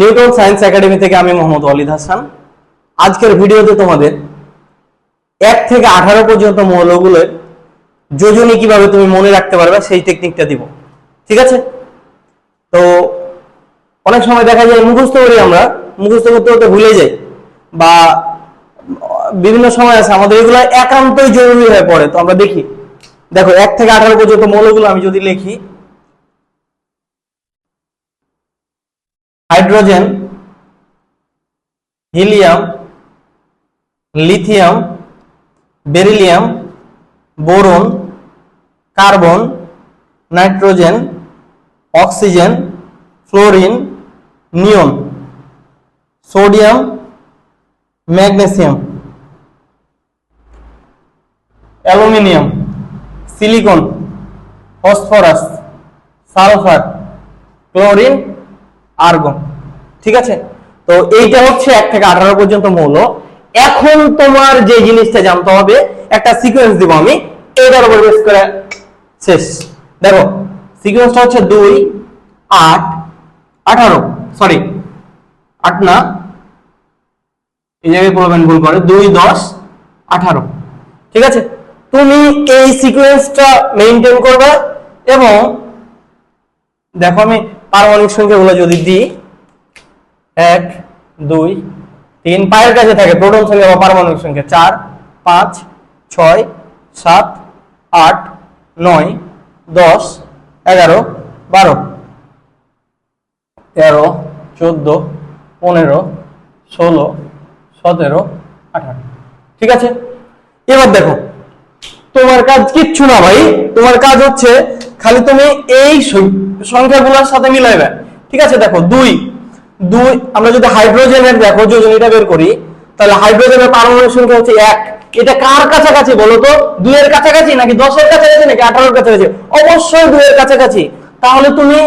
Newton science academy থেকে আমি মোহাম্মদ অলিদ হাসান। আজকের ভিডিওতে তোমাদের এক থেকে আঠারো পর্যন্ত মৌলগুলোর যোজনী কীভাবে তুমি মনে রাখতে পারবে সেই টেকনিকটা দিব। ঠিক আছে? তো অনেক সময় দেখা যায় মুখস্থ করি আমরা, মুখস্থ করতে করতে ভুলে যাই বা বিভিন্ন সময় আছে আমাদের এগুলো একান্তই জরুরি হয়ে পড়ে, তো আমরা দেখি। দেখো, এক থেকে আঠারো পর্যন্ত মৌলগুলো আমি যদি লিখি hydrogen, helium, lithium, beryllium, boron, carbon, nitrogen, oxygen, fluorine neon sodium, magnesium, aluminium, silicon, phosphorus, sulphur, chlorine argon ঠিক আছে? তো এইটা হচ্ছে এক থেকে আঠারো পর্যন্ত মৌল। এখন তোমার যে জিনিসটা জানতে হবে, একটা সিকোয়েন্স দিব আমি। এইটার উপর করে শেষ। দেখো সিকোয়েন্সটা হচ্ছে দুই, আট, আঠারো। সরি আট না। এই জায়গায় ভুল করে। দুই, দশ, আঠারো। ঠিক আছে? তুমি এই সিকোয়েন্সটা মেনটেন করবে এবং দেখো আমি পারমাণবিক সংখ্যাগুলো যদি দিই এক, দুই, তিন, পায়ের কাছে থাকে, প্রোটন সংখ্যা বা পারমাণবিক সংখ্যা, চার, পাঁচ, ছয়, সাত, আট, নয়, দশ, এগারো, বারো, তেরো, চোদ্দ, পনেরো, ষোলো, সতেরো, আঠারো। ঠিক আছে? এবার দেখো, তোমার কাজ কিচ্ছু না ভাই, তোমার কাজ হচ্ছে খালি তুমি এই সংখ্যাগুলোর সাথে মিলাইবে। ঠিক আছে, দেখো, দুই। দুই, আমরা যদি হাইড্রোজেনের দেখো, যোজনীটা বের করি, তাহলে হাইড্রোজেনের পারমাণবিক সংখ্যা হচ্ছে এক। এটা কার কাছাকাছি বলো তো? দুইয়ের কাছাকাছি নাকি দশের কাছাকাছি নাকি আঠারোর কাছাকাছি? অবশ্যই দুইয়ের কাছাকাছি। তাহলে তুমি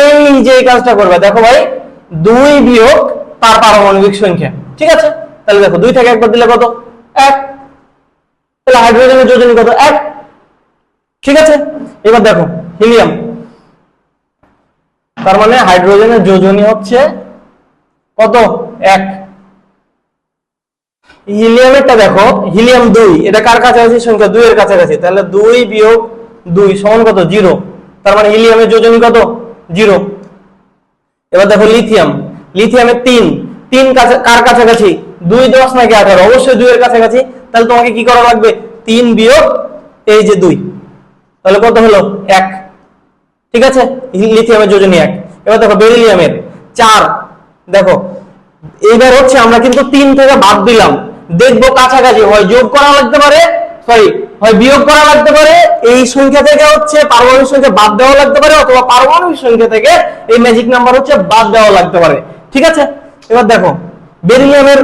এই যে কাজটা করবে, দেখো ভাই, দুই বিয়োগ তার পারমাণবিক সংখ্যা। ঠিক আছে? তাহলে দেখো, দুই থেকে একবার দিলে কত? এক। তাহলে হাইড্রোজেনের যোজনী কত? এক। ঠিক আছে? এবার দেখো হিলিয়াম তার মানে হাইড্রোজেনের যোজনী হচ্ছে কত? এক। হিলিয়ামেরটা দেখো হিলিয়াম দুই। এটা কার কাছাকাছি? সংখ্যা দুই এর কাছাকাছি। তাহলে দুই বিয়োগ দুই সমান কত? জিরো। তার মানে হিলিয়ামের যোজনী কত? জিরো। এবার দেখো লিথিয়াম লিথিয়ামের তিন। তিন কাছে, কার কাছাকাছি? দুই দশ নাকি আঠারো? অবশ্যই দুই এর কাছাকাছি। তাহলে তোমাকে কি করা লাগবে? তিন বিয়োগ এই যে দুই। তাহলে কত হলো? এক। ঠিক আছে? লিথিয়ামের যোজনী এক। এবার দেখো, বেরিলিয়ামের চার। দেখো, এইবার হচ্ছে আমরা কিন্তু তিন থেকে বাদ দিলাম। দেখব কাছাকাছি, হয় যোগ করা লাগতে পারে সরি হয় বিয়োগ করা লাগতে পারে, এই সংখ্যা থেকে হচ্ছে পারমাণবিক সংখ্যা বাদ দেওয়া লাগতে পারে, অথবা পারমাণবিক সংখ্যা থেকে এই ম্যাজিক নাম্বার হচ্ছে বাদ দেওয়া লাগতে পারে। ঠিক আছে? এবার দেখো, বেরিলিয়ামের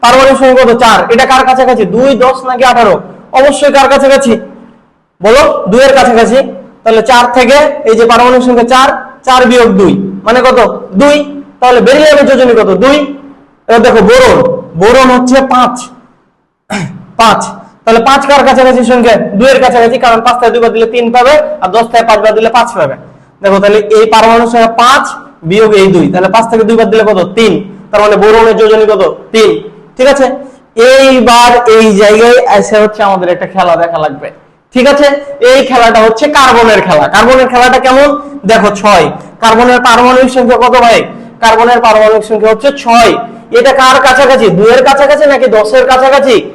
পারমাণবিক সংখ্যা কত? চার। এটা কার কাছাকাছি? দুই, দশ নাকি আঠারো? অবশ্যই কার কাছাকাছি? বলো, দুইয়ের কাছাকাছি। তাহলে চার থেকে, এই যে পারমাণবিক সংখ্যা চার চার বিয়োগ দুই মানে কত? দুই। তাহলে বেরিলিয়ামের যোজনী কত? দুই। এবার দেখো, বোরন। বোরন হচ্ছে পাঁচ। পাঁচ। তাহলে পাঁচ কার কাছাকাছি সংখ্যা? দুইয়ের কাছাকাছি, কারণ পাঁচ থেকে দুইবার দিলে তিন পাবে, আর দশ থেকে পাঁচবার দিলে পাঁচ পাবে। দেখো, তাহলে এই পারমাণবিক সংখ্যা পাঁচ বিয়োগ এই দুই। তাহলে পাঁচ থেকে দুইবার দিলে কত? তিন। তার মানে বোরনের যোজনী কত? তিন। ঠিক আছে? এইবার এই জায়গায় এসে হচ্ছে আমাদের একটা খেলা দেখা লাগবে। ঠিক আছে? এই খেলাটা হচ্ছে কার্বনের খেলা। কার্বনের খেলাটা কেমন? দেখো, ছয়। কার্বনের পারমাণবিক সংখ্যা কত ভাই? কার্বনের পারমাণবিক সংখ্যা হচ্ছে ছয়। এটা কার কাছাকাছি? দুইয়ের কাছাকাছি নাকি দশের কাছাকাছি?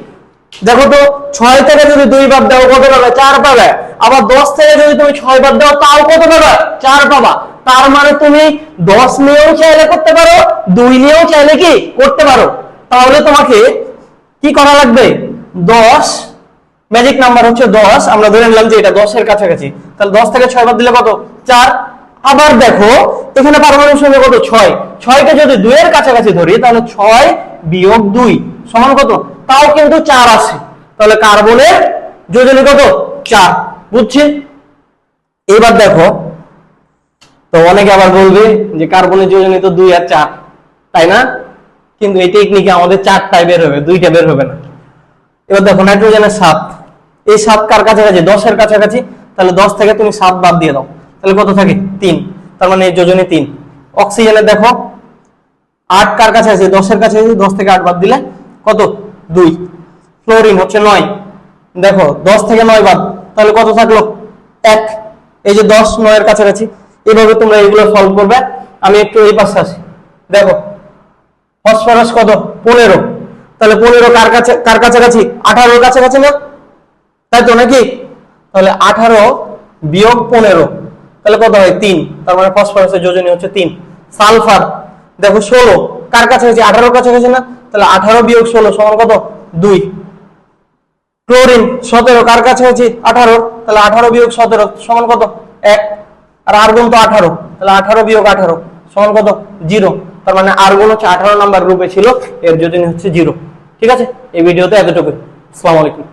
দেখো তো, ছয় থেকে যদি দুই বাদ দাও, কত পাবে? চার পাবে। আবার দশ থেকে যদি তুমি ছয় বাদ দাও, তাও কত পাবে? চার পাবা। তার মানে তুমি দশ নিয়েও চাইলে করতে পারো, দুই নিয়েও চাইলে কি? করতে পারো। তাহলে তোমাকে কি করা লাগবে? দশ ম্যাজিক নাম্বার হচ্ছে দশ। আমরা ধরে নিলাম যে এটা দশের কাছাকাছি। তাহলে দশ থেকে ছয় বাদ দিলে কত? চার। আবার দেখো, এখানে পারমাণবিক সংখ্যা কত? ছয়। ছয়কে যদি দুইয়ের কাছাকাছি ধরি, তাহলে ছয় বিয়োগ দুই সমান কত? তাও কিন্তু চার আসে তাহলে কার্বনের যোজনী কত? চার। বুঝছি? এবার দেখো, তো অনেকে আবার বলবে যে কার্বনের যোজনী তো দুই আর চার। তাই না? কিন্তু এই টেকনিকে আমাদের চারটায় বের হবে, দুইটা বের হবে না। এবার দেখো নাইট্রোজেনের সাত। এই সাত কার কাছাকাছি? দশের কাছাকাছি? তাহলে দশ থেকে তুমি সাত বাদ দিয়ে দাও। তাহলে কত থাকে? তিন। তার মানে এই যোজনে তিন। অক্সিজেনের দেখো, আট কার কাছে আছে দশের কাছে আছে দশ থেকে আট বাদ দিলে কত? দুই। ফ্লোরিন হচ্ছে নয়। দেখো, দশ থেকে নয় বাদ, তাহলে কত থাকল? এক। এই যে দশ, নয়ের কাছাকাছি, এভাবে তোমরা এগুলো সলভ করবে। আমি একটু এই পাশে আসি। দেখো ফসফরাস কত? পনেরো। তাহলে পনেরো কার কাছে কার কাছাকাছি? আঠারোর কাছাকাছি না? তাই তো নাকি? তাহলে আঠারো বিয়োগ পনেরো, তাহলে কত হয়? তিন। তার মানে ফসফরাসের যোজনী হচ্ছে তিন। সালফার, দেখো ষোলো। কার কাছে কাছাকাছি? আঠারোর কাছাকাছি না? তাহলে আঠারো বিয়োগ ষোলো সমান কত? দুই। ক্লোরিন, সতেরো। কার কাছাকাছি? আঠারো। তাহলে আঠারো বিয়োগ সতেরো সমান কত? এক। আর আর্গন তো আঠারো। তাহলে আঠারো বিয়োগ আঠারো সমান কত? জিরো। তার মানে আর্গন হচ্ছে আঠারো নাম্বার গ্রুপে ছিল, এর যোজনী হচ্ছে জিরো। ঠিক আছে? এই ভিডিওতে এতটুকু আসসালামু আলাইকুম।